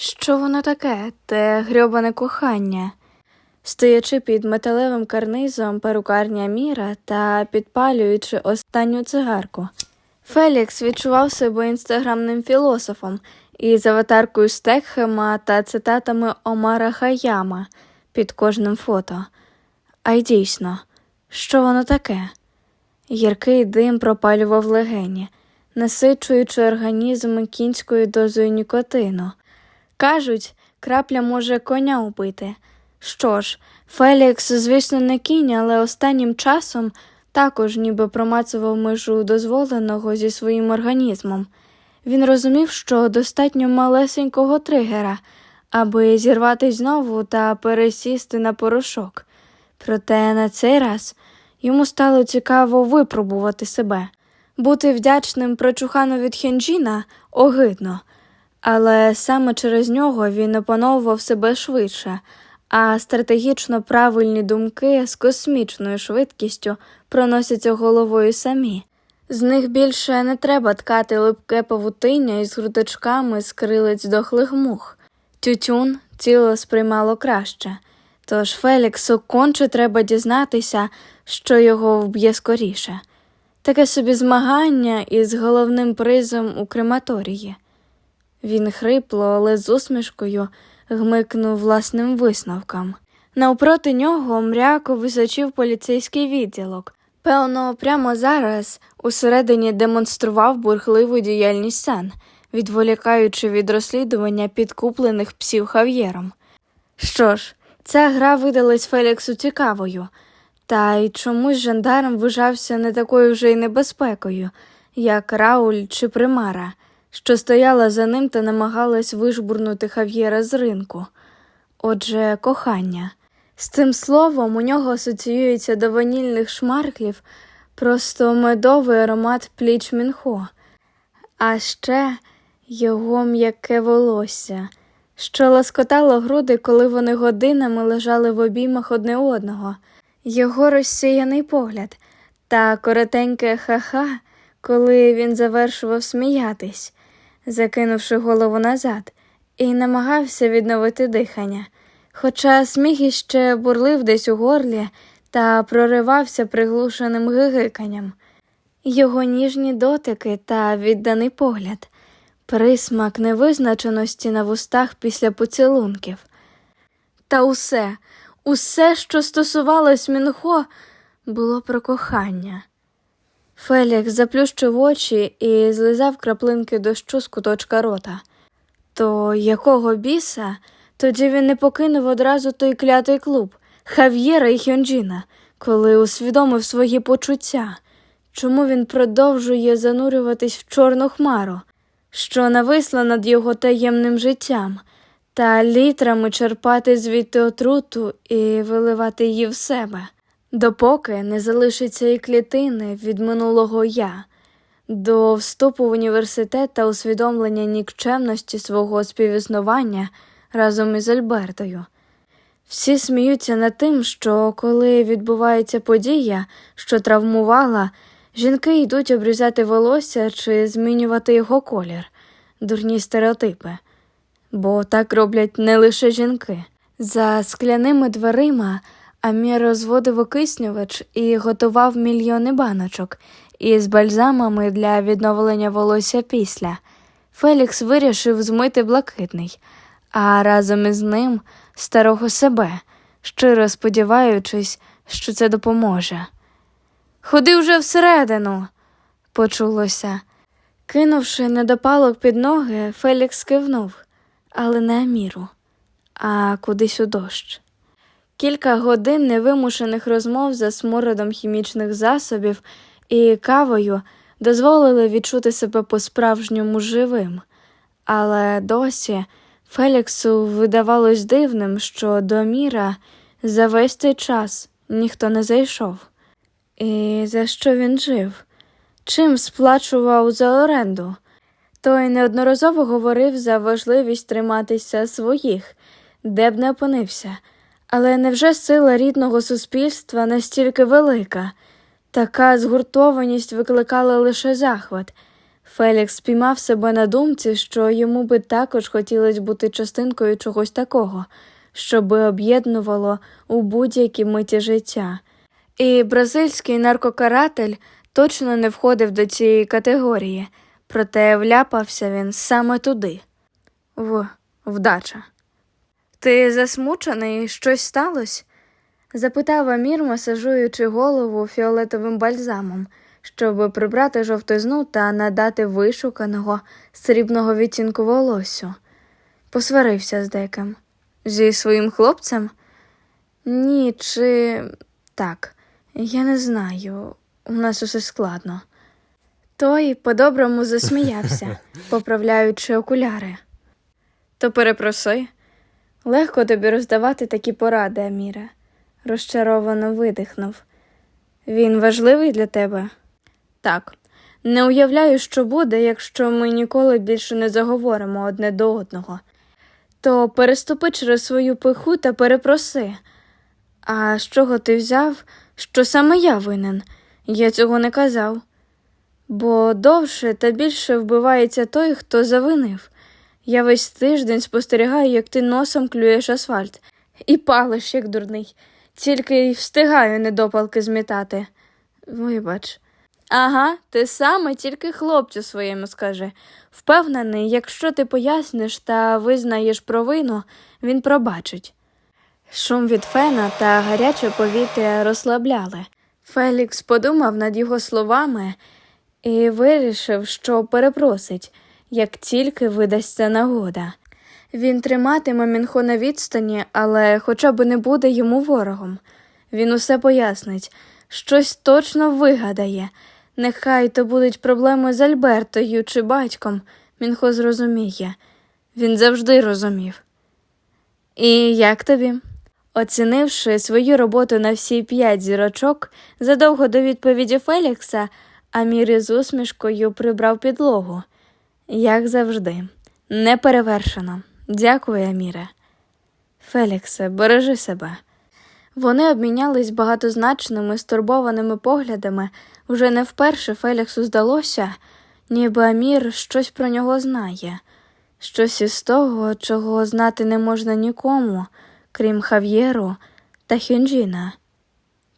Що воно таке, те грьобане кохання? Стоячи під металевим карнизом перукарня Міра та підпалюючи останню цигарку, Фелікс відчував себе інстаграмним філософом із аватаркою Стекхема та цитатами Омара Хаяма під кожним фото. А й дійсно, що воно таке? Гіркий дим пропалював легені, насичуючи організм кінською дозою нікотину. Кажуть, крапля може коня убити. Що ж, Фелікс, звісно, не кінь, але останнім часом також ніби промацував межу дозволеного зі своїм організмом. Він розумів, що достатньо малесенького тригера, аби зірватись знову та пересісти на порошок. Проте на цей раз йому стало цікаво випробувати себе. Бути вдячним прочухану від Хенджіна огидно, але саме через нього він опановував себе швидше, а стратегічно правильні думки з космічною швидкістю проносяться головою самі. З них більше не треба ткати липке павутиння із грудочками з крилиць дохлих мух. Тютюн тіло сприймало краще, тож Феліксу конче треба дізнатися, що його вб'є скоріше. Таке собі змагання із головним призом у крематорії. Він хрипло, але з усмішкою гмикнув власним висновкам. Навпроти нього мряко височив поліцейський відділок. Певно, прямо зараз усередині демонстрував бурхливу діяльність сан, відволікаючи від розслідування підкуплених псів Хав'єром. Що ж, ця гра видалась Феліксу цікавою, та й чомусь жандарм вважався не такою вже й небезпекою, як Рауль чи Примара, що стояла за ним та намагалась вижбурнути Хав'єра з ринку. Отже, кохання. З цим словом у нього асоціюється до ванільних шмарклів просто медовий аромат пліч Мінхо, а ще його м'яке волосся, що ласкотало груди, коли вони годинами лежали в обіймах одне одного, його розсіяний погляд та коротеньке ха-ха, коли він завершував сміятись, закинувши голову назад, і намагався відновити дихання. Хоча сміх іще бурлив десь у горлі та проривався приглушеним гигиканням. Його ніжні дотики та відданий погляд, присмак невизначеності на вустах після поцілунків. Та усе, усе, що стосувалось Мінхо, було про кохання. Фелікс заплющив очі і злизав краплинки дощу з куточка рота. То якого біса? Тоді він не покинув одразу той клятий клуб Хав'єра і Хьонджіна, коли усвідомив свої почуття. Чому він продовжує занурюватись в чорну хмару, що нависла над його таємним життям, та літрами черпати звідти отруту і виливати її в себе, допоки не залишиться і клітини від минулого я, до вступу в університет та усвідомлення нікчемності свого співіснування разом із Альбертою. Всі сміються над тим, що коли відбувається подія, що травмувала, жінки йдуть обрізати волосся чи змінювати його колір, дурні стереотипи. Бо так роблять не лише жінки. За скляними дверима Амір розводив окиснювач і готував мільйони баночок із бальзамами для відновлення волосся після. Фелікс вирішив змити блакитний а разом із ним старого себе, щиро сподіваючись, що це допоможе. Ходи вже всередину, почулося. Кинувши недопалок під ноги, Фелікс кивнув, але не Аміру, а кудись у дощ. Кілька годин невимушених розмов за смородом хімічних засобів і кавою дозволили відчути себе по-справжньому живим, але досі. Феліксу видавалось дивним, що до міра за весь цей час ніхто не зайшов. І за що він жив? Чим сплачував за оренду? Той неодноразово говорив за важливість триматися своїх, де б не опинився. Але невже сила рідного суспільства настільки велика? Така згуртованість викликала лише захват. Фелікс спіймав себе на думці, що йому би також хотілося бути частинкою чогось такого, що би об'єднувало у будь-якій миті життя. І бразильський наркокаратель точно не входив до цієї категорії, проте вляпався він саме туди. В вдача. Ти засмучений, щось сталося? запитав Амір, масажуючи голову фіолетовим бальзамом, щоб прибрати жовтизну та надати вишуканого срібного відтінку волосю. Посварився з деким. Зі своїм хлопцем? Ні, чи так, я не знаю. У нас усе складно. Той по-доброму засміявся, поправляючи окуляри. То перепроси. Легко тобі роздавати такі поради, Аміре, розчаровано видихнув. Він важливий для тебе? Так. Не уявляю, що буде, якщо ми ніколи більше не заговоримо одне до одного. То переступи через свою пиху та перепроси. А з чого ти взяв, що саме я винен? Я цього не казав. Бо довше та більше вбивається той, хто завинив. Я весь тиждень спостерігаю, як ти носом клюєш асфальт, і палиш, як дурний, тільки й встигаю недопалки змітати. Вибач. Ага, ти саме тільки хлопцю своєму скажи. Впевнений, якщо ти поясниш та визнаєш провину, він пробачить. Шум від фена та гаряче повітря розслабляли. Фелікс подумав над його словами і вирішив, що перепросить, як тільки видасться нагода. Він триматиме Мінхо на відстані, але хоча б не буде йому ворогом. Він усе пояснить, щось точно вигадає. Нехай то будуть проблеми з Альбертою чи батьком, Мінхо зрозуміє. Він завжди розумів. І як тобі? Оцінивши свою роботу на всі п'ять зірочок, задовго до відповіді Фелікса, Амір із усмішкою прибрав підлогу. Як завжди, неперевершено. Дякую, Аміре. Феліксе, бережи себе. Вони обмінялись багатозначними стурбованими поглядами. Вже не вперше Феліксу здалося, ніби Амір щось про нього знає, щось із того, чого знати не можна нікому, крім Хав'єру та Хюнджіна.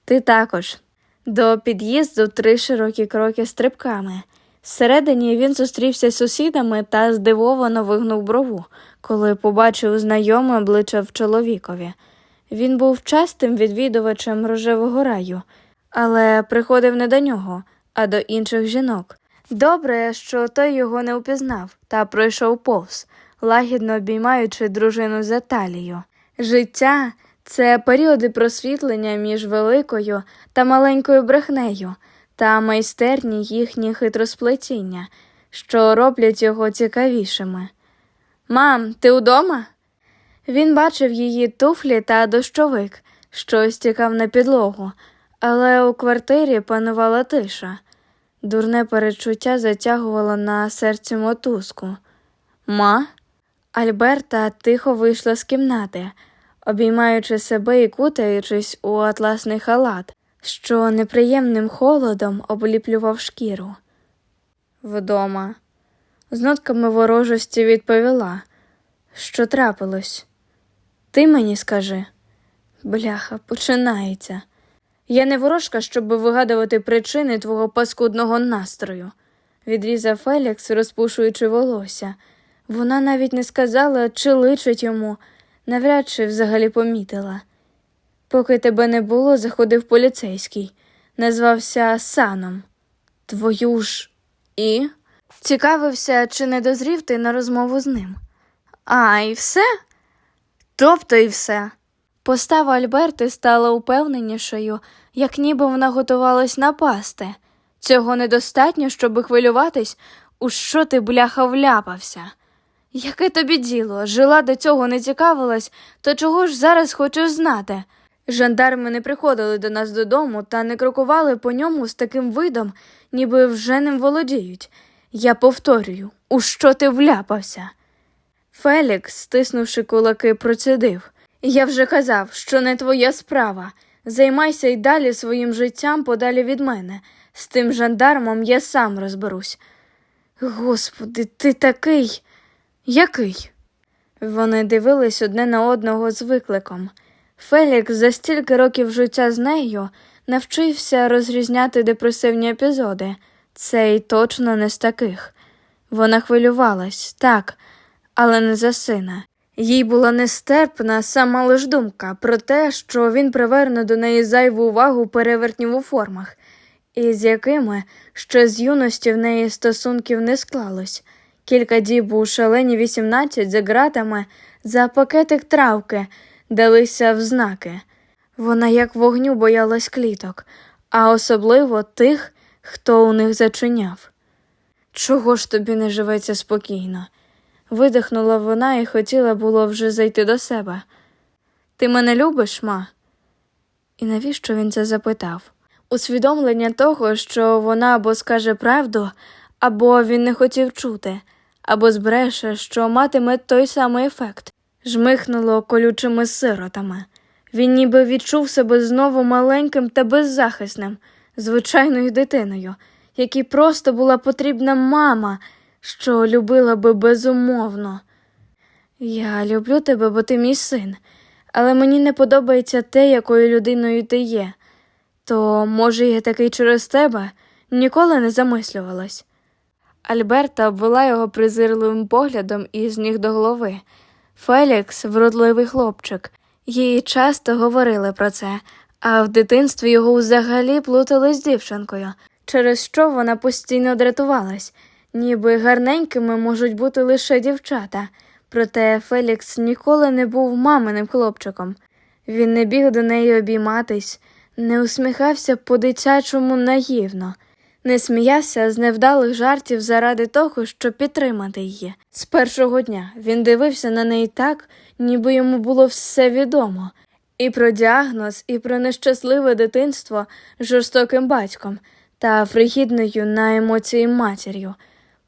Ти також. До під'їзду три широкі кроки стрибками. Всередині він зустрівся з сусідами та здивовано вигнув брову, коли побачив знайоме обличчя в чоловікові. Він був частим відвідувачем рожевого раю, але приходив не до нього, а до інших жінок. Добре, що той його не впізнав та пройшов повз, лагідно обіймаючи дружину за талію. Життя це періоди просвітлення між великою та маленькою брехнею та майстерні їхні хитросплетіння, що роблять його цікавішими. Мам, ти удома? Він бачив її туфлі та дощовик, що стікав на підлогу, але у квартирі панувала тиша. Дурне перечуття затягувало на серці мотузку. Ма? Альберта тихо вийшла з кімнати, обіймаючи себе і кутаючись у атласний халат, що неприємним холодом обліплював шкіру. Вдома. З нотками ворожості відповіла, що трапилось. Ти мені скажи. Бляха, починається. Я не ворожка, щоб вигадувати причини твого паскудного настрою, відрізав Фелікс, розпушуючи волосся. Вона навіть не сказала, чи личить йому, навряд чи взагалі помітила. Поки тебе не було, заходив поліцейський, назвався Саном. Твою ж і? Цікавився, чи не дозрів ти на розмову з ним. А, і все? Тобто і все. Постава Альберти стала упевненішою, як ніби вона готувалась напасти. Цього недостатньо, щоб хвилюватись, у що ти, бляха, вляпався. Яке тобі діло? Жила до цього не цікавилась, то чого ж зараз хочеш знати? Жандарми не приходили до нас додому та не крокували по ньому з таким видом, ніби вже ним володіють. Я повторюю, у що ти вляпався? Фелікс, стиснувши кулаки, процідив. Я вже казав, що не твоя справа. Займайся й далі своїм життям подалі від мене. З тим жандармом я сам розберусь. Господи, ти такий. Який? Вони дивились одне на одного з викликом. Фелікс за стільки років життя з нею навчився розрізняти депресивні епізоди. Цей точно не з таких. Вона хвилювалась, так, але не за сина. Їй була нестерпна сама лиш думка про те, що він приверне до неї зайву увагу перевертнів у формах, і з якими ще з юності в неї стосунків не склалось. Кілька діб у шалені 18 за ґратами за пакетик травки далися в знаки. Вона як вогню боялась кліток, а особливо тих, хто у них зачиняв. Чого ж тобі не живеться спокійно? Видихнула вона і хотіла було вже зайти до себе. Ти мене любиш, ма? І навіщо він це запитав? Усвідомлення того, що вона або скаже правду, або він не хотів чути, або збреше, що матиме той самий ефект, жмихнуло колючими сиротами. Він ніби відчув себе знову маленьким та беззахисним, звичайною дитиною, якій просто була потрібна мама, що любила би безумовно. Я люблю тебе, бо ти мій син, але мені не подобається те, якою людиною ти є. То, може, я такий через тебе ніколи не замислювалась. Альберта обвела його презирливим поглядом із ніг до голови. Фелікс вродливий хлопчик. Їй часто говорили про це, а в дитинстві його взагалі плутали з дівчинкою, через що вона постійно дратувалась, ніби гарненькими можуть бути лише дівчата. Проте Фелікс ніколи не був маминим хлопчиком. Він не біг до неї обійматись, не усміхався по-дитячому наївно, не сміявся з невдалих жартів заради того, щоб підтримати її. З першого дня він дивився на неї так, ніби йому було все відомо, і про діагноз, і про нещасливе дитинство з жорстоким батьком та фригідною на емоції матір'ю,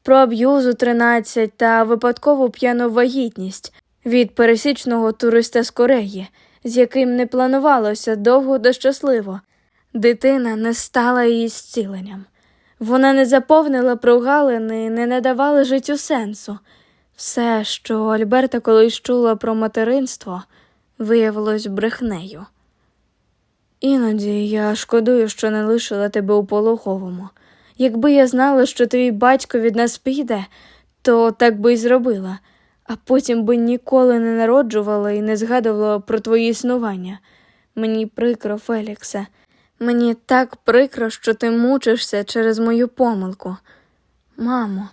про аб'юзу 13 та випадкову п'яну вагітність від пересічного туриста з Кореї, з яким не планувалося довго та щасливо. Дитина не стала її зціленням. Вона не заповнила прогалини, не надавала життю сенсу. Все, що Альберта колись чула про материнство, виявилось брехнею. Іноді я шкодую, що не лишила тебе у пологовому. Якби я знала, що твій батько від нас піде, то так би й зробила, а потім би ніколи не народжувала і не згадувала про твоє існування. Мені прикро, Феліксе, мені так прикро, що ти мучишся через мою помилку. Мамо.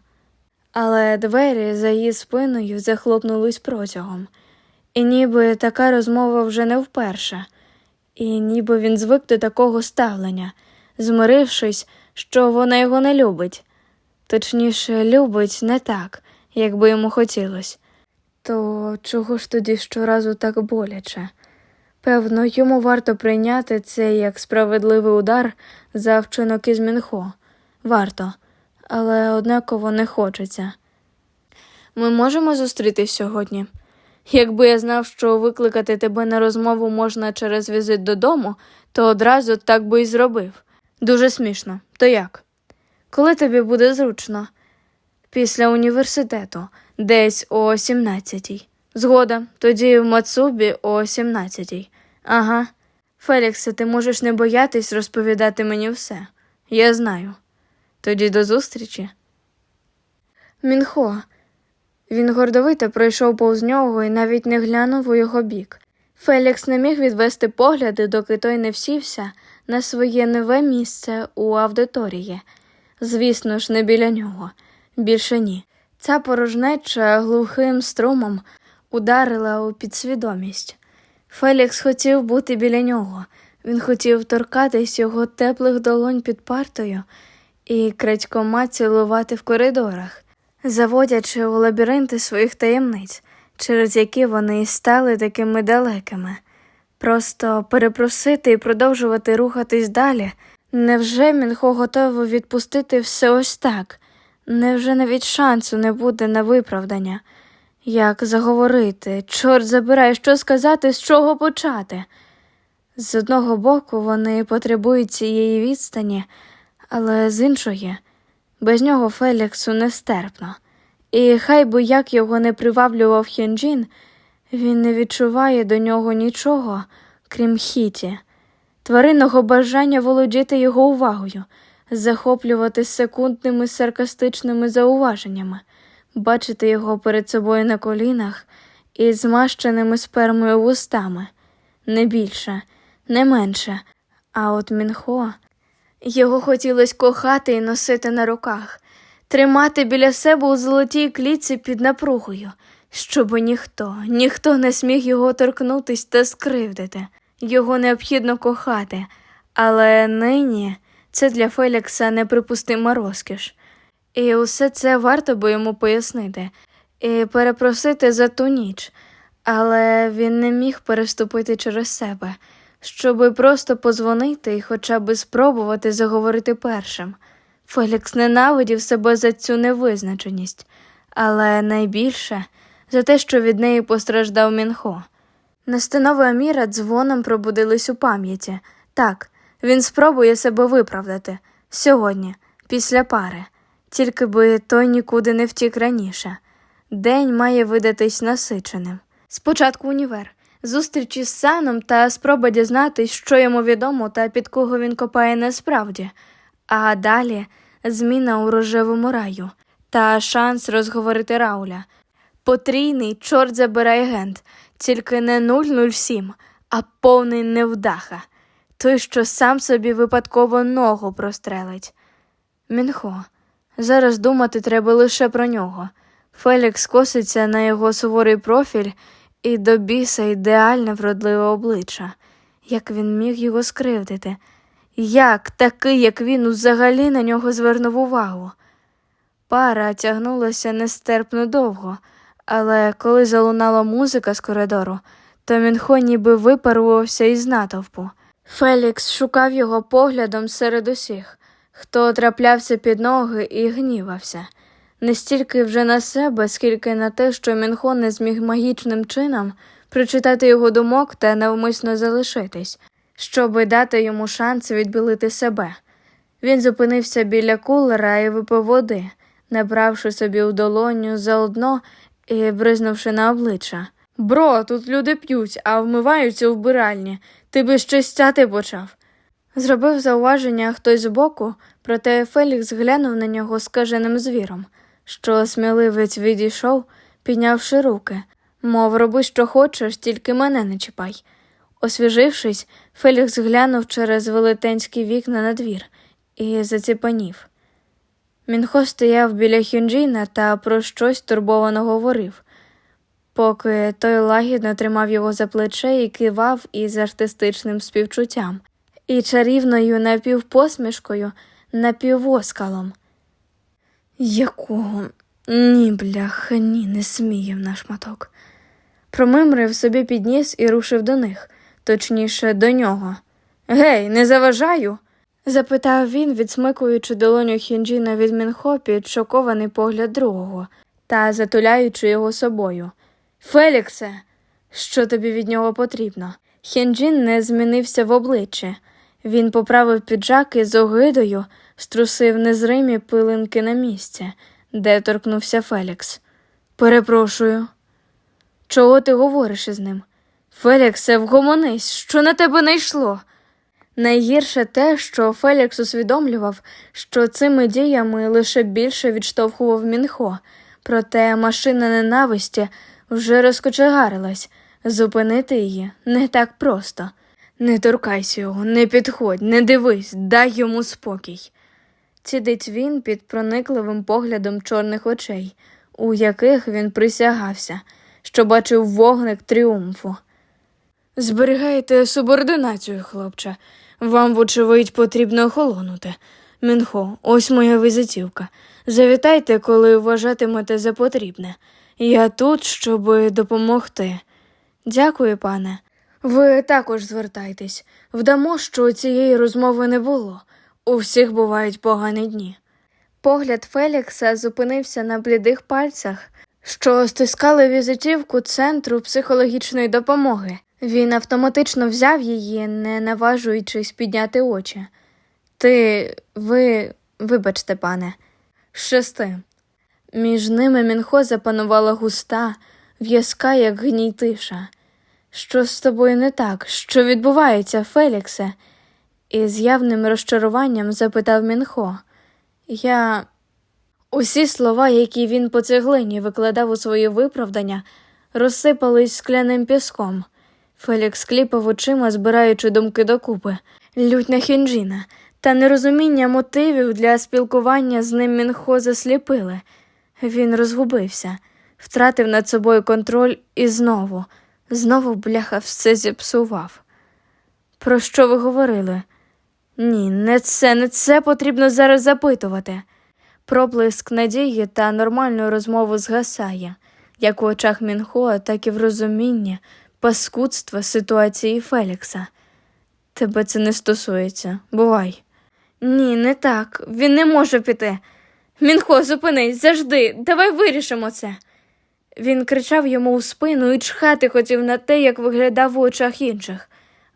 Але двері за її спиною захлопнулись протягом, і ніби така розмова вже не вперше, і ніби він звик до такого ставлення, змирившись, що вона його не любить, точніше, любить не так, як би йому хотілося. То чого ж тоді щоразу так боляче? Певно, йому варто прийняти це як справедливий удар за вчинок із Мінхо. Варто, але однаково не хочеться. Ми можемо зустрітись сьогодні. Якби я знав, що викликати тебе на розмову можна через візит додому, то одразу так би і зробив. Дуже смішно. То як? Коли тобі буде зручно? Після університету, десь о 17-й. Згода, тоді в Мацубі о 17-й. Ага. Феліксе, ти можеш не боятись розповідати мені все. Я знаю. Тоді до зустрічі. Мінхо. Він гордовито пройшов повз нього і навіть не глянув у його бік. Фелікс не міг відвести погляди, доки той не всівся на своє нове місце у аудиторії. Звісно ж, не біля нього. Більше ні. Ця порожнеча глухим струмом ударила у підсвідомість. Фелікс хотів бути біля нього. Він хотів торкатись його теплих долонь під партою і крадькома цілувати в коридорах, заводячи у лабіринти своїх таємниць, через які вони і стали такими далекими. Просто перепросити і продовжувати рухатись далі. Невже Мінхо готовий відпустити все ось так? Невже навіть шансу не буде на виправдання? Як заговорити? Чорт забирай, що сказати, з чого почати? З одного боку, вони потребують цієї відстані, але з іншої Без нього Феліксу нестерпно. І хай би як його не приваблював Хінджін, він не відчуває до нього нічого, крім хіті, тваринного бажання володіти його увагою, захоплювати секундними саркастичними зауваженнями, бачити його перед собою на колінах і змащеними спермою вустами, не більше, не менше. А от Мінхо його хотілося кохати і носити на руках, тримати біля себе у золотій клітці під напругою, щоб ніхто, ніхто не сміг його торкнутись та скривдити. Його необхідно кохати, але нині це для Фелікса неприпустима розкіш. І усе це варто би йому пояснити і перепросити за ту ніч, але він не міг переступити через себе, щоби просто позвонити і хоча б спробувати заговорити першим. Фелікс ненавидів себе за цю невизначеність, але найбільше за те, що від неї постраждав Мінхо. Настанови Аміра дзвоном пробудились у пам'яті. Так, він спробує себе виправдати сьогодні, після пари, тільки би той нікуди не втік раніше. День має видатись насиченим. Спочатку універ, зустріч із саном та спроба дізнатись, що йому відомо та під кого він копає насправді, а далі зміна у рожевому раю та шанс розговорити Рауля. Потрійний чорт забирай гент, тільки не 007, а повний невдаха. Той, що сам собі випадково ногу прострелить. Мінхо. Зараз думати треба лише про нього. Фелікс коситься на його суворий профіль і до біса ідеальне вродливе обличчя. Як він міг його скривдити? Як такий, як він, взагалі на нього звернув увагу? Пара тягнулася нестерпно довго, але коли залунала музика з коридору, то Мінхо ніби випарувався із натовпу. Фелікс шукав його поглядом серед усіх, хто траплявся під ноги і гнівався. Не стільки вже на себе, скільки на те, що Мінхо не зміг магічним чином прочитати його думок та навмисно залишитись, щоби дати йому шанс відбілити себе. Він зупинився біля кулера і випив води, набравши собі у долоню заодно і бризнувши на обличчя. Бро, тут люди п'ють, а вмиваються у вбиральні. Ти би ще стяти почав. Зробив зауваження хтось збоку, проте Фелікс глянув на нього скаженим звіром, що сміливець відійшов, піднявши руки, мов роби, що хочеш, тільки мене не чіпай. Освіжившись, Фелікс глянув через велетенські вікна на двір і заціпанів. Мінхо стояв біля Хюнджіна та про щось турбовано говорив, поки той лагідно тримав його за плече і кивав із артистичним співчуттям, і чарівною напівпосмішкою, напівоскалом. Якого? Ні, бляха, ні, не смієв на шматок. Промимрив собі підніс і рушив до них, точніше, до нього. Гей, не заважаю? запитав він, відсмикуючи долоню Хінджіна від Мінхо під шокований погляд другого та затуляючи його собою. Феліксе, що тобі від нього потрібно? Хінджін не змінився в обличчі. Він поправив піджак і з огидою струсив незримі пилинки на місці, де торкнувся Фелікс. Перепрошую. Чого ти говориш із ним? Феліксе, вгомонись, що на тебе не йшло. Найгірше те, що Фелікс усвідомлював, що цими діями лише більше відштовхував Мінхо, проте машина ненависті вже розкочегарилась. Зупинити її не так просто. Не торкайся його, не підходь, не дивись, дай йому спокій. Цідить він під проникливим поглядом чорних очей, у яких він присягався, що бачив вогник тріумфу. Зберігайте субординацію, хлопче. Вам, вочевидь, потрібно охолонути. Мінхо, ось моя візитівка. Завітайте, коли вважатимете за потрібне. Я тут, щоб допомогти. Дякую, пане. Ви також звертайтесь. Вдамо, що цієї розмови не було. У всіх бувають погані дні. Погляд Фелікса зупинився на блідих пальцях, що стискали візитівку центру психологічної допомоги. Він автоматично взяв її, не наважуючись підняти очі. Ти, ви, вибачте, пане. шести. Між ними Мінхо запанувала густа, в'язка, як гній тиша. Що з тобою не так? Що відбувається, Феліксе? І з явним розчаруванням запитав Мінхо. Я. Усі слова, які він по цеглині викладав у свої виправдання, розсипались скляним піском. Фелікс кліпав очима, збираючи думки докупи, лють на хінджіна, та нерозуміння мотивів для спілкування з ним Мінхо засліпили. Він розгубився, втратив над собою контроль і знову, знову бляха все зіпсував. Про що ви говорили? Ні, не це, не це потрібно зараз запитувати. Проблиск надії та нормальну розмову згасає, як у очах Мінхо, так і в розумінні паскудства ситуації Фелікса. Тебе це не стосується. Бувай. Ні, не так. Він не може піти. Мінхо, зупинись, завжди, давай вирішимо це. Він кричав йому у спину і чхати хотів на те, як виглядав у очах інших.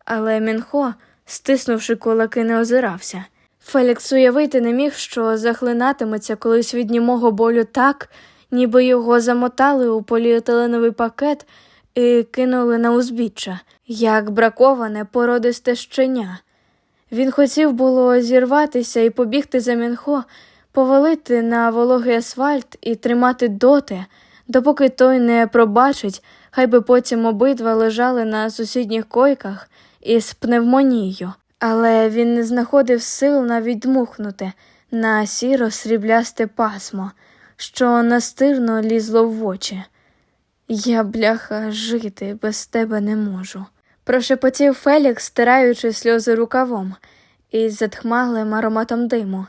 Але Мінхо, стиснувши кулаки, не озирався. Фелікс уявити не міг, що захлинатиметься колись від німого болю так, ніби його замотали у поліетиленовий пакет і кинули на узбіччя, як браковане породисте щеня. Він хотів було зірватися і побігти за Мінхо, повалити на вологий асфальт і тримати доти, допоки той не пробачить, хай би потім обидва лежали на сусідніх койках із пневмонією. Але він не знаходив сил навіть дмухнути на сіро сріблясте пасмо, що настирно лізло в очі. Я, бляха, жити без тебе не можу. Прошепотів Фелікс, стираючи сльози рукавом із затхмалим ароматом диму.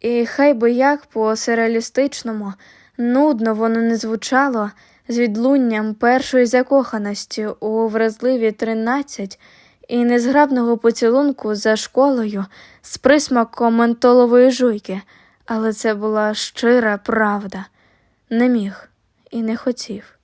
І хай би як по сюрреалістичному, нудно воно не звучало з відлунням першої закоханості у вразливі тринадцять і незграбного поцілунку за школою з присмаком ментолової жуйки, але це була щира правда. Не міг і не хотів.